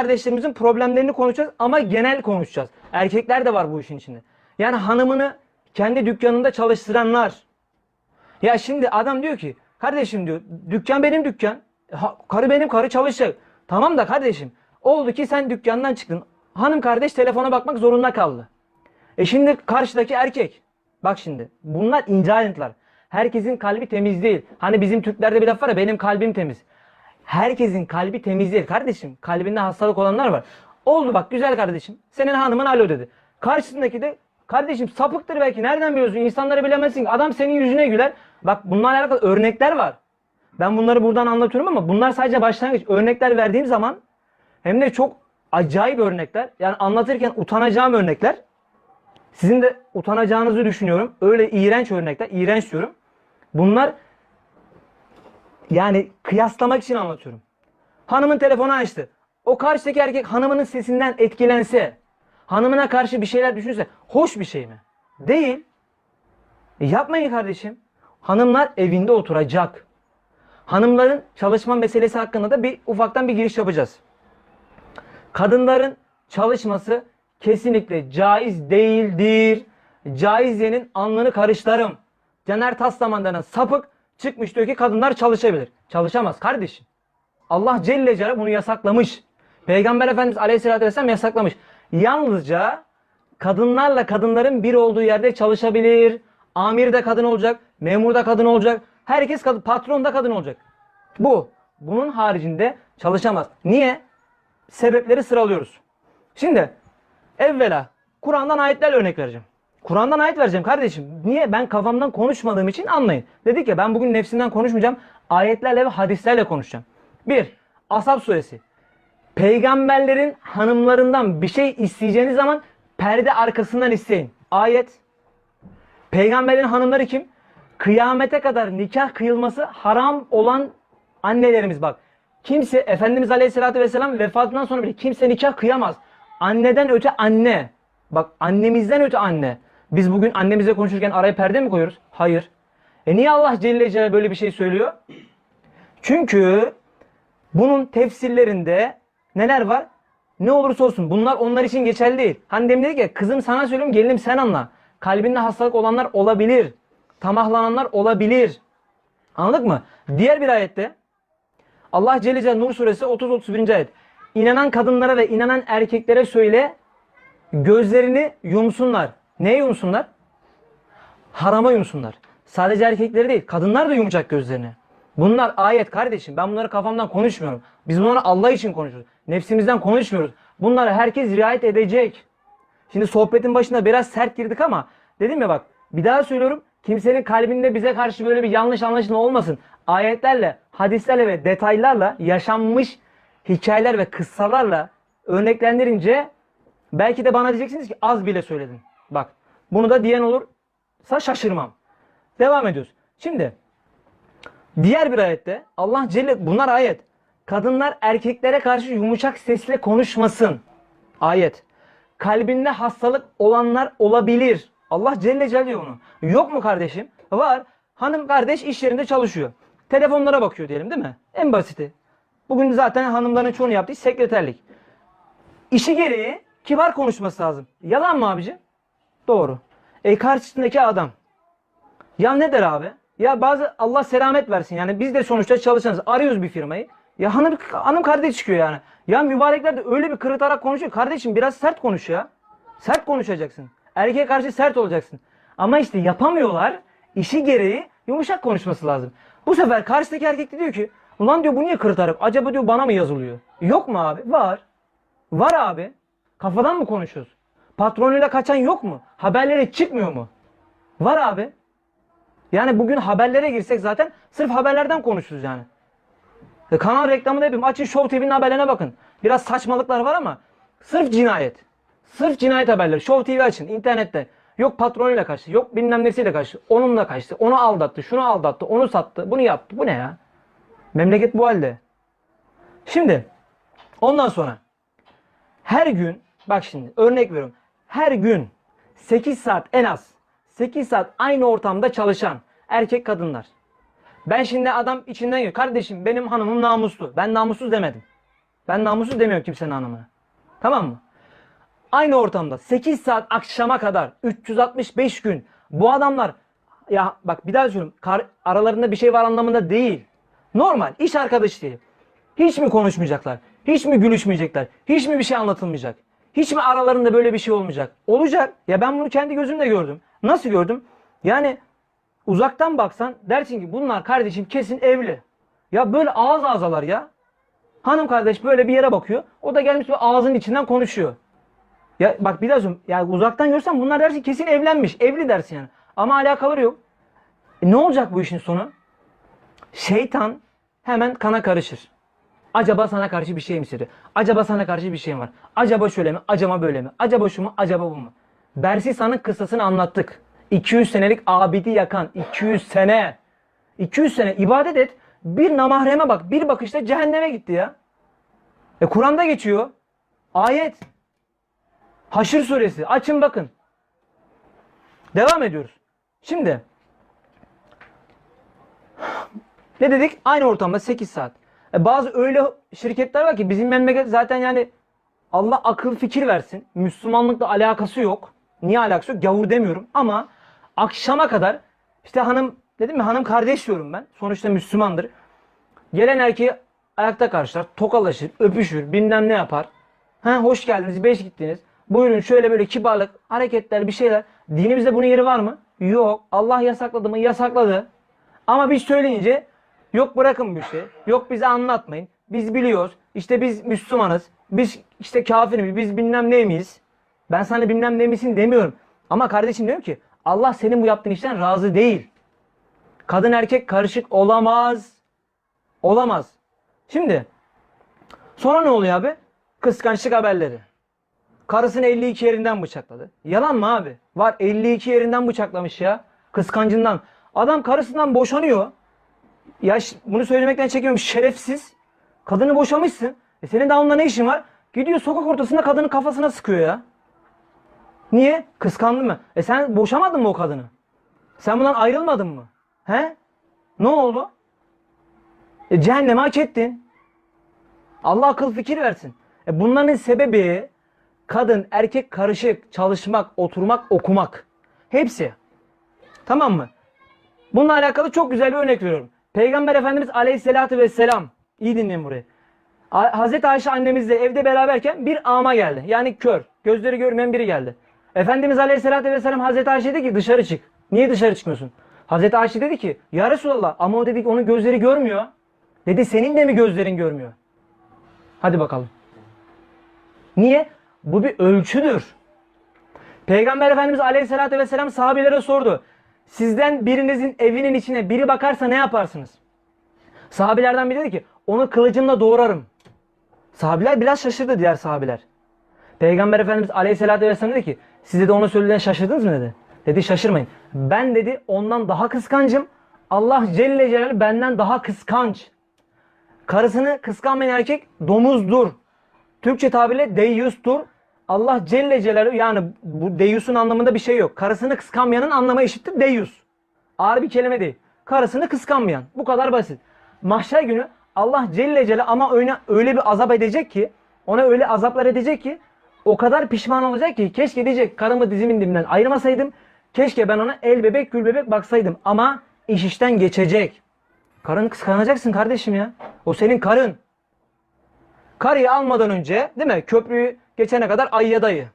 kardeşlerimizin problemlerini konuşacağız ama genel konuşacağız. Erkekler de var bu işin içinde. Yani hanımını kendi dükkanında çalıştıranlar. Ya şimdi adam diyor ki kardeşim diyor dükkan benim dükkan. Ha- karı benim karı çalışacak. Tamam da kardeşim oldu ki sen dükkandan çıktın. Hanım kardeş telefona bakmak zorunda kaldı. E şimdi karşıdaki erkek. Bak şimdi bunlar ince. Herkesin kalbi temiz değil. Hani bizim Türklerde bir laf var ya benim kalbim temiz. Herkesin kalbi temiz değil kardeşim. Kalbinde hastalık olanlar var. Oldu bak güzel kardeşim. Senin hanımın alo dedi. Karşısındaki de kardeşim sapıktır belki. Nereden biliyorsun? İnsanları bilemezsin. Adam senin yüzüne güler. Bak bunlarla alakalı örnekler var. Ben bunları buradan anlatıyorum ama bunlar sadece başlangıç. Örnekler verdiğim zaman hem de çok acayip örnekler. Yani anlatırken utanacağım örnekler. Sizin de utanacağınızı düşünüyorum. Öyle iğrenç örnekler. iğrenç diyorum. Bunlar yani kıyaslamak için anlatıyorum. Hanımın telefonu açtı. O karşıdaki erkek hanımının sesinden etkilense, hanımına karşı bir şeyler düşünse hoş bir şey mi? Değil. E yapmayın kardeşim. Hanımlar evinde oturacak. Hanımların çalışma meselesi hakkında da bir ufaktan bir giriş yapacağız. Kadınların çalışması kesinlikle caiz değildir. Caiziyenin alnını karışlarım. Caner Taslaman'dan sapık çıkmış diyor ki kadınlar çalışabilir. Çalışamaz kardeşim. Allah Celle Celaluhu bunu yasaklamış. Peygamber Efendimiz Aleyhisselatü Vesselam yasaklamış. Yalnızca kadınlarla kadınların bir olduğu yerde çalışabilir. Amir de kadın olacak, memur da kadın olacak. Herkes kadın, patron da kadın olacak. Bu. Bunun haricinde çalışamaz. Niye? Sebepleri sıralıyoruz. Şimdi evvela Kur'an'dan ayetlerle örnek vereceğim. Kur'an'dan ayet vereceğim kardeşim. Niye? Ben kafamdan konuşmadığım için anlayın. Dedik ya ben bugün nefsimden konuşmayacağım. Ayetlerle ve hadislerle konuşacağım. Bir, Ashab suresi. Peygamberlerin hanımlarından bir şey isteyeceğiniz zaman perde arkasından isteyin. Ayet. Peygamberin hanımları kim? Kıyamete kadar nikah kıyılması haram olan annelerimiz bak. Kimse Efendimiz Aleyhisselatü Vesselam vefatından sonra bile kimse nikah kıyamaz. Anneden öte anne. Bak annemizden öte anne. Biz bugün annemizle konuşurken araya perde mi koyuyoruz? Hayır. E niye Allah Celle Celaluhu böyle bir şey söylüyor? Çünkü bunun tefsirlerinde neler var? Ne olursa olsun bunlar onlar için geçerli değil. Hani demin dedik ya kızım sana söylüyorum gelinim sen anla. Kalbinde hastalık olanlar olabilir. Tamahlananlar olabilir. Anladık mı? Diğer bir ayette Allah Celle Celaluhu Nur suresi 30-31. ayet. İnanan kadınlara ve inanan erkeklere söyle gözlerini yumsunlar. Neye yumsunlar? Harama yumsunlar. Sadece erkekleri değil, kadınlar da yumacak gözlerini. Bunlar ayet kardeşim. Ben bunları kafamdan konuşmuyorum. Biz bunları Allah için konuşuyoruz. Nefsimizden konuşmuyoruz. Bunlara herkes riayet edecek. Şimdi sohbetin başında biraz sert girdik ama dedim ya bak bir daha söylüyorum. Kimsenin kalbinde bize karşı böyle bir yanlış anlaşılma olmasın. Ayetlerle, hadislerle ve detaylarla yaşanmış hikayeler ve kıssalarla örneklendirince belki de bana diyeceksiniz ki az bile söyledin. Bak bunu da diyen olursa şaşırmam. Devam ediyoruz. Şimdi diğer bir ayette Allah Celle bunlar ayet. Kadınlar erkeklere karşı yumuşak sesle konuşmasın. Ayet. Kalbinde hastalık olanlar olabilir. Allah Celle Celle onu. Yok mu kardeşim? Var. Hanım kardeş iş yerinde çalışıyor. Telefonlara bakıyor diyelim değil mi? En basiti. Bugün zaten hanımların çoğunu yaptığı sekreterlik. İşi gereği kibar konuşması lazım. Yalan mı abici? Doğru. E karşısındaki adam. Ya ne der abi? Ya bazı Allah selamet versin. Yani biz de sonuçta çalışanız. Arıyoruz bir firmayı. Ya hanım, hanım kardeş çıkıyor yani. Ya mübarekler de öyle bir kırıtarak konuşuyor. Kardeşim biraz sert konuş ya. Sert konuşacaksın. Erkeğe karşı sert olacaksın. Ama işte yapamıyorlar. İşi gereği yumuşak konuşması lazım. Bu sefer karşıdaki erkek de diyor ki ulan diyor bu niye kırıtarak? Acaba diyor bana mı yazılıyor? Yok mu abi? Var. Var abi. Kafadan mı konuşuyoruz? Patronuyla kaçan yok mu? Haberlere çıkmıyor mu? Var abi. Yani bugün haberlere girsek zaten sırf haberlerden konuşuruz yani. E, kanal reklamı da yapayım. Açın Show TV'nin haberlerine bakın. Biraz saçmalıklar var ama sırf cinayet. Sırf cinayet haberleri. Show TV açın internette. Yok patronuyla kaçtı. Yok bilmem nesiyle kaçtı. Onunla kaçtı. Onu aldattı. Şunu aldattı. Onu sattı. Bunu yaptı. Bu ne ya? Memleket bu halde. Şimdi ondan sonra her gün bak şimdi örnek veriyorum. Her gün 8 saat en az 8 saat aynı ortamda çalışan erkek kadınlar. Ben şimdi adam içinden geliyor. Kardeşim benim hanımım namuslu. Ben namussuz demedim. Ben namussuz demiyorum kimsenin hanımına. Tamam mı? Aynı ortamda 8 saat akşama kadar 365 gün bu adamlar ya bak bir daha söylüyorum kar- aralarında bir şey var anlamında değil. Normal iş arkadaşı değil. Hiç mi konuşmayacaklar? Hiç mi gülüşmeyecekler? Hiç mi bir şey anlatılmayacak? Hiç mi aralarında böyle bir şey olmayacak? Olacak. Ya ben bunu kendi gözümle gördüm. Nasıl gördüm? Yani uzaktan baksan dersin ki bunlar kardeşim kesin evli. Ya böyle ağız ağzalar ya. Hanım kardeş böyle bir yere bakıyor. O da gelmiş ve ağzının içinden konuşuyor. Ya bak bir daha söylüyorum. Ya uzaktan görsen bunlar dersin kesin evlenmiş. Evli dersin yani. Ama alakaları yok. E ne olacak bu işin sonu? Şeytan hemen kana karışır. Acaba sana karşı bir şey mi hissediyor? Acaba sana karşı bir şey mi var? Acaba şöyle mi? Acaba böyle mi? Acaba şu mu? Acaba bu mu? Bersisa'nın kıssasını anlattık. 200 senelik abidi yakan 200 sene. 200 sene ibadet et. Bir namahreme bak. Bir bakışta cehenneme gitti ya. E Kur'an'da geçiyor. Ayet. Haşr suresi. Açın bakın. Devam ediyoruz. Şimdi ne dedik? Aynı ortamda 8 saat. E bazı öyle şirketler var ki bizim memleket zaten yani Allah akıl fikir versin. Müslümanlıkla alakası yok. Niye alakası yok? Gavur demiyorum ama akşama kadar işte hanım dedim mi hanım kardeş diyorum ben. Sonuçta Müslümandır. Gelen erkeği ayakta karşılar, tokalaşır, öpüşür, bilmem ne yapar. Ha hoş geldiniz, beş gittiniz. Buyurun şöyle böyle kibarlık, hareketler, bir şeyler. Dinimizde bunun yeri var mı? Yok. Allah yasakladı mı? Yasakladı. Ama biz söyleyince yok bırakın bu işi. Yok bize anlatmayın. Biz biliyoruz. İşte biz Müslümanız. Biz işte kafir miyiz? Biz bilmem ne miyiz? Ben sana bilmem ne misin demiyorum. Ama kardeşim diyorum ki Allah senin bu yaptığın işten razı değil. Kadın erkek karışık olamaz. Olamaz. Şimdi sonra ne oluyor abi? Kıskançlık haberleri. Karısını 52 yerinden bıçakladı. Yalan mı abi? Var 52 yerinden bıçaklamış ya. Kıskancından. Adam karısından boşanıyor. Ya bunu söylemekten çekemiyorum. Şerefsiz. Kadını boşamışsın. E senin daha onunla ne işin var? Gidiyor sokak ortasında kadının kafasına sıkıyor ya. Niye? Kıskandın mı? E sen boşamadın mı o kadını? Sen bundan ayrılmadın mı? He? Ne oldu? E cehenneme hak ettin. Allah akıl fikir versin. E bunların sebebi kadın erkek karışık çalışmak, oturmak, okumak. Hepsi. Tamam mı? Bununla alakalı çok güzel bir örnek veriyorum. Peygamber Efendimiz Aleyhisselatü Vesselam. İyi dinleyin burayı. Hazreti Ayşe annemizle evde beraberken bir ama geldi. Yani kör. Gözleri görmeyen biri geldi. Efendimiz Aleyhisselatü Vesselam Hazreti Ayşe dedi ki dışarı çık. Niye dışarı çıkmıyorsun? Hazreti Ayşe dedi ki ya Resulallah ama o dedi ki onun gözleri görmüyor. Dedi senin de mi gözlerin görmüyor? Hadi bakalım. Niye? Bu bir ölçüdür. Peygamber Efendimiz Aleyhisselatü Vesselam sahabelere sordu. Sizden birinizin evinin içine biri bakarsa ne yaparsınız? Sahabilerden biri dedi ki onu kılıcımla doğrarım. Sahabiler biraz şaşırdı diğer sahabiler. Peygamber Efendimiz Aleyhisselatü Vesselam dedi ki size de ona söylediğine şaşırdınız mı dedi. Dedi şaşırmayın. Ben dedi ondan daha kıskancım. Allah Celle Celaluhu benden daha kıskanç. Karısını kıskanmayan erkek domuzdur. Türkçe tabirle deyyustur. Allah Celle Celaluhu yani bu deyyusun anlamında bir şey yok. Karısını kıskanmayanın anlamı eşittir deyyus. Ağır bir kelime değil. Karısını kıskanmayan. Bu kadar basit. Mahşer günü Allah Celle Celaluhu ama öyle, öyle bir azap edecek ki ona öyle azaplar edecek ki o kadar pişman olacak ki keşke diyecek karımı dizimin dibinden ayırmasaydım. Keşke ben ona el bebek gül bebek baksaydım. Ama iş işten geçecek. Karını kıskanacaksın kardeşim ya. O senin karın. Karıyı almadan önce değil mi? Köprüyü geçene kadar ayıya dayı.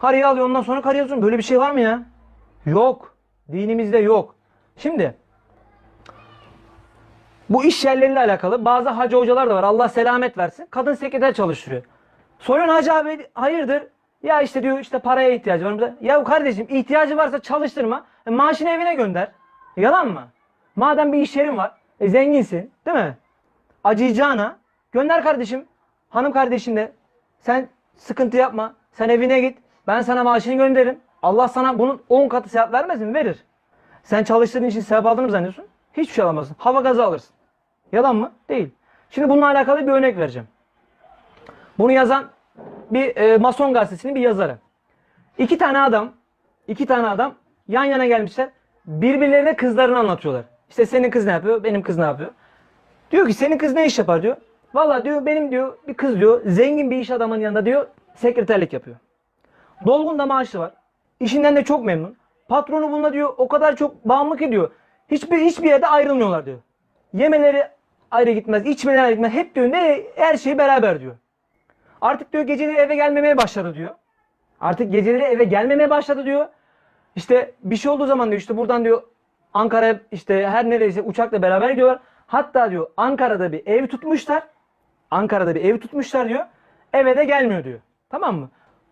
Karıyı alıyor ondan sonra karıya alıyorsun. Böyle bir şey var mı ya? Yok. Dinimizde yok. Şimdi bu iş yerleriyle alakalı bazı hacı hocalar da var. Allah selamet versin. Kadın sekreter çalıştırıyor. Soruyorsun hacı abi hayırdır? Ya işte diyor işte paraya ihtiyacı var. Ya kardeşim ihtiyacı varsa çalıştırma. E, maaşını evine gönder. Yalan mı? Madem bir iş yerin var. E, zenginsin değil mi? Acıyacağına gönder kardeşim. Hanım kardeşin de sen sıkıntı yapma. Sen evine git. Ben sana maaşını gönderirim. Allah sana bunun 10 katı sevap vermez mi? Verir. Sen çalıştığın için sevap aldığını mı zannediyorsun? Hiçbir şey alamazsın. Hava gazı alırsın. Yalan mı? Değil. Şimdi bununla alakalı bir örnek vereceğim. Bunu yazan bir e, Mason gazetesinin bir yazarı. İki tane adam, iki tane adam yan yana gelmişler. Birbirlerine kızlarını anlatıyorlar. İşte senin kız ne yapıyor? Benim kız ne yapıyor? Diyor ki senin kız ne iş yapar diyor. Valla diyor benim diyor bir kız diyor zengin bir iş adamının yanında diyor sekreterlik yapıyor. Dolgun da maaşı var. İşinden de çok memnun. Patronu buna diyor o kadar çok bağımlı ki diyor. Hiçbir hiçbir yerde ayrılmıyorlar diyor. Yemeleri ayrı gitmez, içmeleri ayrı gitmez. Hep diyor ne her şeyi beraber diyor. Artık diyor geceleri eve gelmemeye başladı diyor. Artık geceleri eve gelmemeye başladı diyor. İşte bir şey olduğu zaman diyor işte buradan diyor Ankara işte her nereyse uçakla beraber gidiyorlar. Hatta diyor Ankara'da bir ev tutmuşlar. Ankara'da bir ev tutmuşlar diyor. Eve de gelmiyor diyor. Tamam mı?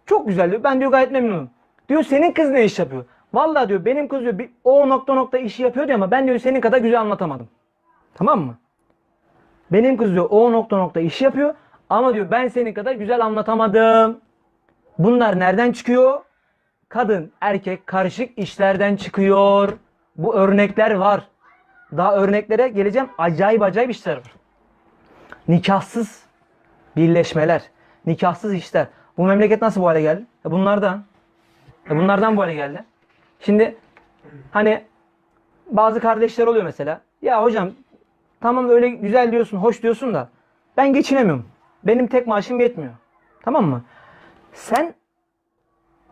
Çok güzel diyor. Ben diyor gayet memnunum. Diyor senin kız ne iş yapıyor? Vallahi diyor benim kız diyor o nokta nokta işi yapıyor diyor ama ben diyor senin kadar güzel anlatamadım. Tamam mı? Benim kız diyor o nokta nokta işi yapıyor ama diyor ben senin kadar güzel anlatamadım. Bunlar nereden çıkıyor? Kadın, erkek karışık işlerden çıkıyor. Bu örnekler var. Daha örneklere geleceğim. Acayip acayip işler var. Nikahsız birleşmeler, nikahsız işler. Bu memleket nasıl bu hale geldi? E bunlardan. E bunlardan bu hale geldi. Şimdi hani bazı kardeşler oluyor mesela. Ya hocam tamam öyle güzel diyorsun, hoş diyorsun da ben geçinemiyorum. Benim tek maaşım yetmiyor. Tamam mı? Sen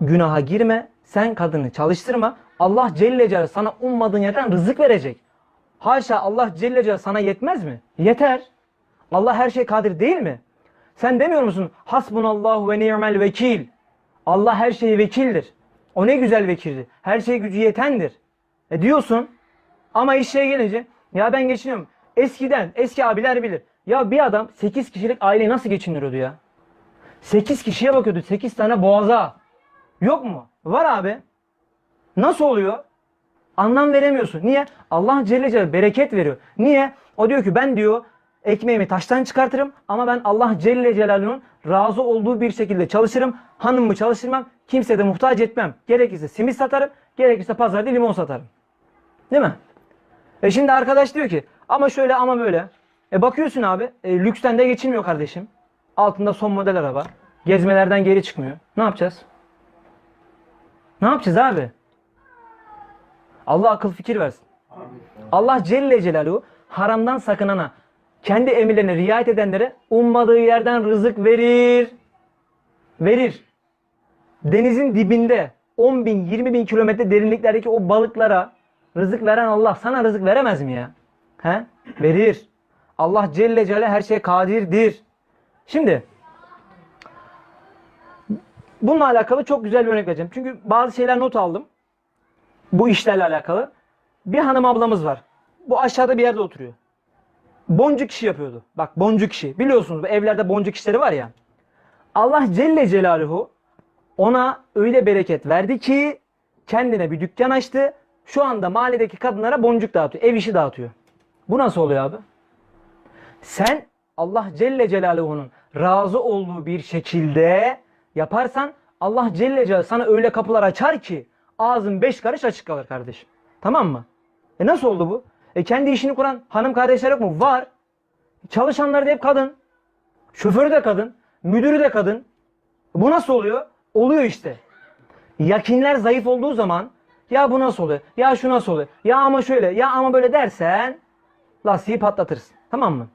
günaha girme. Sen kadını çalıştırma. Allah Celle Celaluhu sana ummadığın yerden rızık verecek. Haşa Allah Celle Celaluhu sana yetmez mi? Yeter. Allah her şey kadir değil mi? Sen demiyor musun? Hasbunallahu ve ni'mel vekil. Allah her şeyi vekildir. O ne güzel vekildir. Her şeye gücü yetendir. E diyorsun. Ama işe gelince ya ben geçiniyorum. Eskiden eski abiler bilir. Ya bir adam 8 kişilik aileyi nasıl geçindiriyordu ya? 8 kişiye bakıyordu. 8 tane boğaza. Yok mu? Var abi. Nasıl oluyor? Anlam veremiyorsun. Niye? Allah Celle Celaluhu bereket veriyor. Niye? O diyor ki ben diyor ekmeğimi taştan çıkartırım ama ben Allah Celle Celaluhu'nun razı olduğu bir şekilde çalışırım. Hanımımı çalıştırmam. Kimseye de muhtaç etmem. Gerekirse simit satarım. Gerekirse pazarda limon satarım. Değil mi? E şimdi arkadaş diyor ki ama şöyle ama böyle. E bakıyorsun abi e, lüksten de geçilmiyor kardeşim. Altında son model araba. Gezmelerden geri çıkmıyor. Ne yapacağız? Ne yapacağız abi? Allah akıl fikir versin. Allah Celle Celaluhu haramdan sakınana, kendi emirlerine riayet edenlere ummadığı yerden rızık verir. Verir. Denizin dibinde 10 bin, 20 bin kilometre derinliklerdeki o balıklara rızık veren Allah sana rızık veremez mi ya? He? Verir. Allah Celle Celaluhu her şeye kadirdir. Şimdi bununla alakalı çok güzel bir örnek vereceğim. Çünkü bazı şeyler not aldım. Bu işlerle alakalı. Bir hanım ablamız var. Bu aşağıda bir yerde oturuyor. Boncuk işi yapıyordu. Bak boncuk işi. Biliyorsunuz bu evlerde boncuk işleri var ya. Allah Celle Celaluhu ona öyle bereket verdi ki kendine bir dükkan açtı. Şu anda mahalledeki kadınlara boncuk dağıtıyor. Ev işi dağıtıyor. Bu nasıl oluyor abi? Sen Allah Celle Celaluhu'nun razı olduğu bir şekilde yaparsan Allah Celle Celaluhu sana öyle kapılar açar ki ağzın beş karış açık kalır kardeşim. Tamam mı? E nasıl oldu bu? E kendi işini kuran hanım kardeşler yok mu? Var. Çalışanlar da hep kadın. Şoförü de kadın. Müdürü de kadın. Bu nasıl oluyor? Oluyor işte. Yakinler zayıf olduğu zaman ya bu nasıl oluyor? Ya şu nasıl oluyor? Ya ama şöyle, ya ama böyle dersen lastiği patlatırsın. Tamam mı?